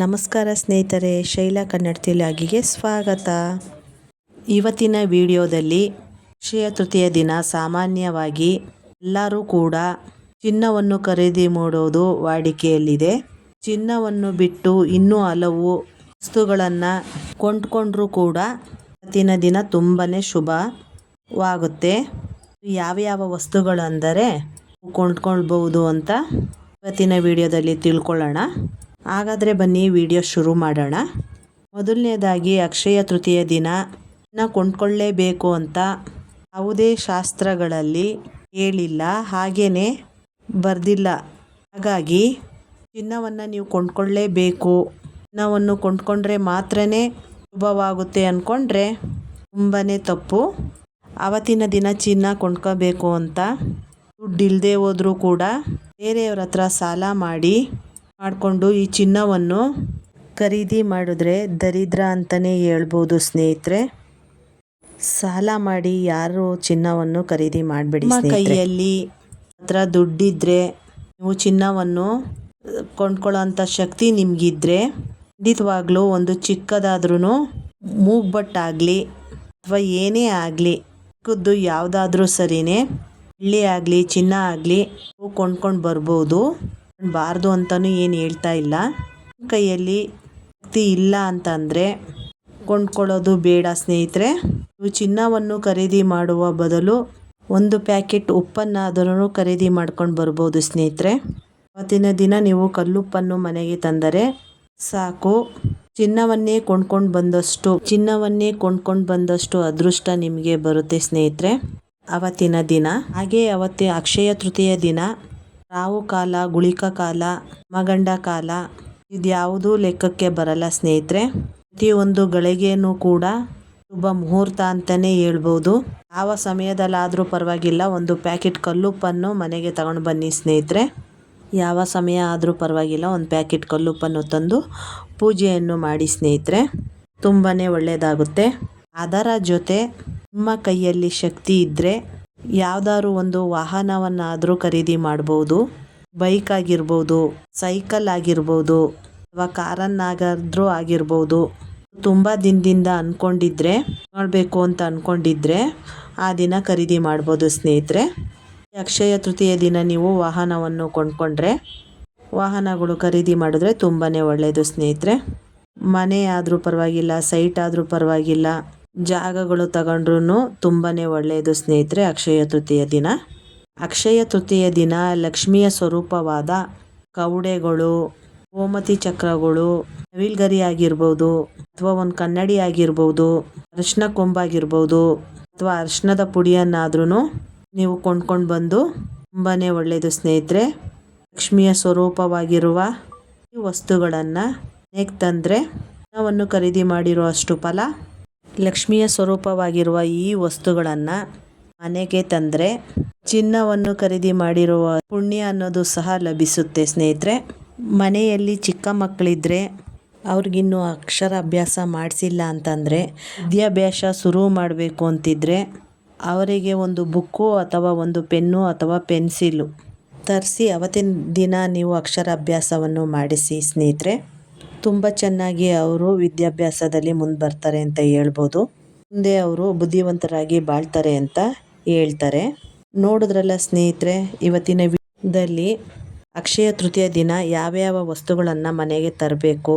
ನಮಸ್ಕಾರ ಸ್ನೇಹಿತರೆ, ಶೈಲಾ ಕನ್ನಡ ತಿಲಾಗಿಗೆ ಸ್ವಾಗತ. ಇವತ್ತಿನ ವಿಡಿಯೋದಲ್ಲಿ ಅಕ್ಷಯ ತೃತೀಯ ದಿನ ಸಾಮಾನ್ಯವಾಗಿ ಎಲ್ಲರೂ ಕೂಡ ಚಿನ್ನವನ್ನು ಖರೀದಿ ಮಾಡೋದು ವಾಡಿಕೆಯಲ್ಲಿದೆ. ಚಿನ್ನವನ್ನು ಬಿಟ್ಟು ಇನ್ನೂ ಹಲವು ವಸ್ತುಗಳನ್ನು ಕೊಂಡ್ಕೊಂಡ್ರೂ ಕೂಡ ಇವತ್ತಿನ ದಿನ ತುಂಬಾ ಶುಭವಾಗುತ್ತೆ. ಯಾವ ಯಾವ ವಸ್ತುಗಳು ಅಂದರೆ ಕೊಂಡ್ಕೊಳ್ಬೋದು ಅಂತ ಇವತ್ತಿನ ವಿಡಿಯೋದಲ್ಲಿ ತಿಳ್ಕೊಳ್ಳೋಣ. ಹಾಗಾದರೆ ಬನ್ನಿ ವಿಡಿಯೋ ಶುರು ಮಾಡೋಣ. ಮೊದಲನೇದಾಗಿ ಅಕ್ಷಯ ತೃತೀಯ ದಿನ. ಕೊಂಡ್ಕೊಳ್ಳೇಬೇಕು ಅಂತ ಯಾವುದೇ ಶಾಸ್ತ್ರಗಳಲ್ಲಿ ಹೇಳಿಲ್ಲ. ಹಾಗೆಯೇ ಬರೆದಿಲ್ಲ. ಹಾಗಾಗಿ ಚಿನ್ನವನ್ನು ನೀವು ಕೊಂಡ್ಕೊಳ್ಳೇಬೇಕು. ಚಿನ್ನವನ್ನು ಕೊಂಡ್ಕೊಂಡ್ರೆ ಮಾತ್ರ ಶುಭವಾಗುತ್ತೆ ಅಂದ್ಕೊಂಡ್ರೆ ತುಂಬಾ ತಪ್ಪು. ಆವತ್ತಿನ ದಿನ ಚಿನ್ನ ಕೊಂಡ್ಕೋಬೇಕು ಅಂತ ದುಡ್ಡಿಲ್ಲದೆ ಹೋದರೂ ಕೂಡ ಬೇರೆಯವ್ರ ಹತ್ರ ಸಾಲ ಮಾಡಿ ಮಾಡಿಕೊಂಡು ಈ ಚಿನ್ನವನ್ನು ಖರೀದಿ ಮಾಡಿದ್ರೆ ದರಿದ್ರ ಅಂತಲೇ ಹೇಳ್ಬೋದು ಸ್ನೇಹಿತರೆ. ಸಾಲ ಮಾಡಿ ಯಾರು ಚಿನ್ನವನ್ನು ಖರೀದಿ ಮಾಡಬೇಡಿ ಕೈಯಲ್ಲಿ ಹತ್ರ ದುಡ್ಡಿದ್ರೆ ನೀವು ಚಿನ್ನವನ್ನು ಕೊಂಡ್ಕೊಳ್ಳೋಂಥ ಶಕ್ತಿ ನಿಮಗಿದ್ರೆ ಖಂಡಿತವಾಗ್ಲೂ ಒಂದು ಚಿಕ್ಕದಾದ್ರೂ ಮೂಗ್ಬಟ್ಟಾಗಲಿ ಅಥವಾ ಏನೇ ಆಗಲಿ ಚಿಕ್ಕದ್ದು ಯಾವುದಾದ್ರೂ ಸರಿಯೇ ಬೆಳ್ಳಿ ಆಗಲಿ ಚಿನ್ನ ಆಗಲಿ ಕೊಂಡ್ಕೊಂಡು ಬರ್ಬೋದು. ಬಾರ್ದು ಅಂತಲೂ ಏನು ಹೇಳ್ತಾ ಇಲ್ಲ. ಕೈಯಲ್ಲಿ ಶಕ್ತಿ ಇಲ್ಲ ಅಂತಂದರೆ ಕೊಂಡ್ಕೊಳ್ಳೋದು ಬೇಡ ಸ್ನೇಹಿತರೆ. ನೀವು ಚಿನ್ನವನ್ನು ಖರೀದಿ ಮಾಡುವ ಬದಲು ಒಂದು ಪ್ಯಾಕೆಟ್ ಉಪ್ಪನ್ನಾದರೂ ಖರೀದಿ ಮಾಡ್ಕೊಂಡು ಬರ್ಬೋದು ಸ್ನೇಹಿತರೆ. ಅವತ್ತಿನ ದಿನ ನೀವು ಕಲ್ಲುಪ್ಪನ್ನು ಮನೆಗೆ ತಂದರೆ ಸಾಕು. ಚಿನ್ನವನ್ನೇ ಕೊಂಡ್ಕೊಂಡು ಬಂದಷ್ಟು, ಚಿನ್ನವನ್ನೇ ಕೊಂಡ್ಕೊಂಡು ಬಂದಷ್ಟು ಅದೃಷ್ಟ ನಿಮಗೆ ಬರುತ್ತೆ ಸ್ನೇಹಿತರೆ. ಅವತ್ತಿನ ದಿನ, ಹಾಗೆ ಅವತ್ತೇ ಅಕ್ಷಯ ತೃತೀಯ ದಿನ. ರಾವು ಕಾಲ, ಗುಳಿಕ ಕಾಲ, ಮಗಂಡ ಕಾಲ ಇದ್ಯಾವುದೂ ಲೆಕ್ಕಕ್ಕೆ ಬರಲ್ಲ ಸ್ನೇಹಿತರೆ. ಪ್ರತಿಯೊಂದು ಗಳಿಗೆಯೂ ಕೂಡ ಶುಭ ಮುಹೂರ್ತ ಅಂತಲೇ ಹೇಳ್ಬೋದು. ಯಾವ ಸಮಯದಲ್ಲಾದರೂ ಪರವಾಗಿಲ್ಲ, ಒಂದು ಪ್ಯಾಕೆಟ್ ಕಲ್ಲುಪ್ಪನ್ನು ಮನೆಗೆ ತಗೊಂಡು ಬನ್ನಿ ಸ್ನೇಹಿತರೆ. ಯಾವ ಸಮಯ ಆದರೂ ಪರವಾಗಿಲ್ಲ, ಒಂದು ಪ್ಯಾಕೆಟ್ ಕಲ್ಲುಪ್ಪನ್ನು ತಂದು ಪೂಜೆಯನ್ನು ಮಾಡಿ ಸ್ನೇಹಿತರೆ. ತುಂಬಾ ಒಳ್ಳೆಯದಾಗುತ್ತೆ ಅದರ ಜೊತೆ ನಿಮ್ಮ ಕೈಯಲ್ಲಿ ಶಕ್ತಿ ಇದ್ದರೆ ಯಾವ್ದಾದ್ರು ಒಂದು ವಾಹನವನ್ನಾದರೂ ಖರೀದಿ ಮಾಡ್ಬೋದು, ಬೈಕ್ ಆಗಿರ್ಬೋದು, ಸೈಕಲ್ ಆಗಿರ್ಬೋದು, ಅಥವಾ ಕಾರನ್ನಾಗಾದ್ರೂ ಆಗಿರ್ಬೋದು. ತುಂಬ ದಿನದಿಂದ ಅಂದ್ಕೊಂಡಿದ್ರೆ ನೋಡಬೇಕು ಅಂತ ಅಂದ್ಕೊಂಡಿದ್ರೆ ಆ ದಿನ ಖರೀದಿ ಮಾಡ್ಬೋದು ಸ್ನೇಹಿತರೆ. ಅಕ್ಷಯ ತೃತೀಯ ದಿನ ನೀವು ವಾಹನವನ್ನು ಕೊಂಡ್ಕೊಂಡ್ರೆ, ವಾಹನಗಳು ಖರೀದಿ ಮಾಡಿದ್ರೆ ತುಂಬಾ ಒಳ್ಳೆಯದು ಸ್ನೇಹಿತರೆ. ಮನೆ ಆದರೂ ಪರವಾಗಿಲ್ಲ ಸೈಟ್ ಆದರೂ ಪರವಾಗಿಲ್ಲ. ಜಾಗಗಳು ತಗೊಂಡ್ರೂ ತುಂಬಾ ಒಳ್ಳೆಯದು ಸ್ನೇಹಿತರೆ, ಅಕ್ಷಯ ತೃತೀಯ ದಿನ. ಅಕ್ಷಯ ತೃತೀಯ ದಿನ ಲಕ್ಷ್ಮಿಯ ಸ್ವರೂಪವಾದ ಕೌಡೆಗಳು, ಗೋಮತಿ ಚಕ್ರಗಳು ನವಿಲ್ಗರಿ ಆಗಿರ್ಬೋದು, ಅಥವಾ ಒಂದು ಕನ್ನಡಿ ಆಗಿರ್ಬೋದು, ಅರಿಶಿನ ಕೊಂಬಾಗಿರ್ಬೋದು ಅಥವಾ ಅರಿಶಿನದ ಪುಡಿಯನ್ನಾದ್ರೂ ನೀವು ಕೊಂಡ್ಕೊಂಡು ಬಂದು ತುಂಬಾ ಒಳ್ಳೆಯದು ಸ್ನೇಹಿತರೆ. ಲಕ್ಷ್ಮಿಯ ಸ್ವರೂಪವಾಗಿರುವ ಈ ವಸ್ತುಗಳನ್ನು ಹೇಗೆ ತಂದರೆ ಹಣವನ್ನು ಖರೀದಿ ಮಾಡಿರೋ ಅಷ್ಟು ಫಲ ಲಕ್ಷ್ಮಿಯ ಸ್ವರೂಪವಾಗಿರುವ ಈ ವಸ್ತುಗಳನ್ನು ಮನೆಗೆ ತಂದರೆ ಚಿನ್ನವನ್ನು ಖರೀದಿ ಮಾಡಿರುವ ಪುಣ್ಯ ಅನ್ನೋದು ಸಹ ಲಭಿಸುತ್ತೆ ಸ್ನೇಹಿತರೆ. ಮನೆಯಲ್ಲಿ ಚಿಕ್ಕ ಮಕ್ಕಳಿದ್ರೆ ಅವ್ರಿಗಿನ್ನೂ ಅಕ್ಷರ ಅಭ್ಯಾಸ ಮಾಡಿಸಿಲ್ಲ ಅಂತಂದರೆ ವಿದ್ಯಾಭ್ಯಾಸ ಶುರು ಮಾಡಬೇಕು ಅಂತಿದ್ರೆ ಅವರಿಗೆ ಒಂದು ಬುಕ್ಕು ಅಥವಾ ಒಂದು ಪೆನ್ನು ಅಥವಾ ಪೆನ್ಸಿಲು ತರಿಸಿ ಅವತ್ತಿನ ದಿನ ನೀವು ಅಕ್ಷರ ಅಭ್ಯಾಸವನ್ನು ಮಾಡಿಸಿ ಸ್ನೇಹಿತರೆ. ತುಂಬ ಚೆನ್ನಾಗಿ ಅವರು ವಿದ್ಯಾಭ್ಯಾಸದಲ್ಲಿ ಮುಂದೆ ಬರ್ತಾರೆ ಅಂತ ಹೇಳ್ಬೋದು. ಮುಂದೆ ಅವರು ಬುದ್ಧಿವಂತರಾಗಿ ಬಾಳ್ತಾರೆ ಅಂತ ಹೇಳ್ತಾರೆ. ನೋಡಿದ್ರಲ್ಲ ಸ್ನೇಹಿತರೆ, ಇವತ್ತಿನ ವಿಡಿಯೋದಲ್ಲಿ ಅಕ್ಷಯ ತೃತೀಯ ದಿನ ಯಾವ್ಯಾವ ವಸ್ತುಗಳನ್ನು ಮನೆಗೆ ತರಬೇಕು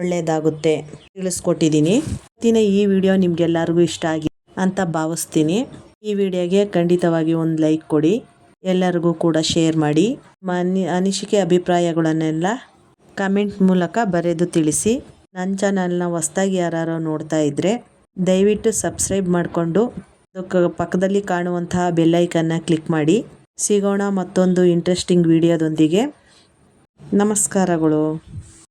ಒಳ್ಳೆಯದಾಗುತ್ತೆ ತಿಳಿಸ್ಕೊಟ್ಟಿದ್ದೀನಿ. ಇವತ್ತಿನ ಈ ವಿಡಿಯೋ ನಿಮಗೆಲ್ಲರಿಗೂ ಇಷ್ಟ ಆಗಿ ಅಂತ ಭಾವಿಸ್ತೀನಿ. ಈ ವಿಡಿಯೋಗೆ ಖಂಡಿತವಾಗಿ ಒಂದು ಲೈಕ್ ಕೊಡಿ. ಎಲ್ಲರಿಗೂ ಕೂಡ ಶೇರ್ ಮಾಡಿ. ಮನಿ ಅನಿಸಿಕೆ, ಅಭಿಪ್ರಾಯಗಳನ್ನೆಲ್ಲ ಕಮೆಂಟ್ ಮೂಲಕ ಬರೆದು ತಿಳಿಸಿ. ನನ್ನ ಚಾನಲ್ನ ಹೊಸ್ದಾಗಿ ಯಾರು ನೋಡ್ತಾ ಇದ್ದರೆ ದಯವಿಟ್ಟು ಸಬ್ಸ್ಕ್ರೈಬ್ ಮಾಡಿಕೊಂಡು ಪಕ್ಕದಲ್ಲಿ ಕಾಣುವಂತಹ ಬೆಲ್ಲೈಕನ್ನ ಕ್ಲಿಕ್ ಮಾಡಿ. ಸಿಗೋಣ ಮತ್ತೊಂದು ಇಂಟ್ರೆಸ್ಟಿಂಗ್ ವಿಡಿಯೋದೊಂದಿಗೆ ನಮಸ್ಕಾರಗಳು.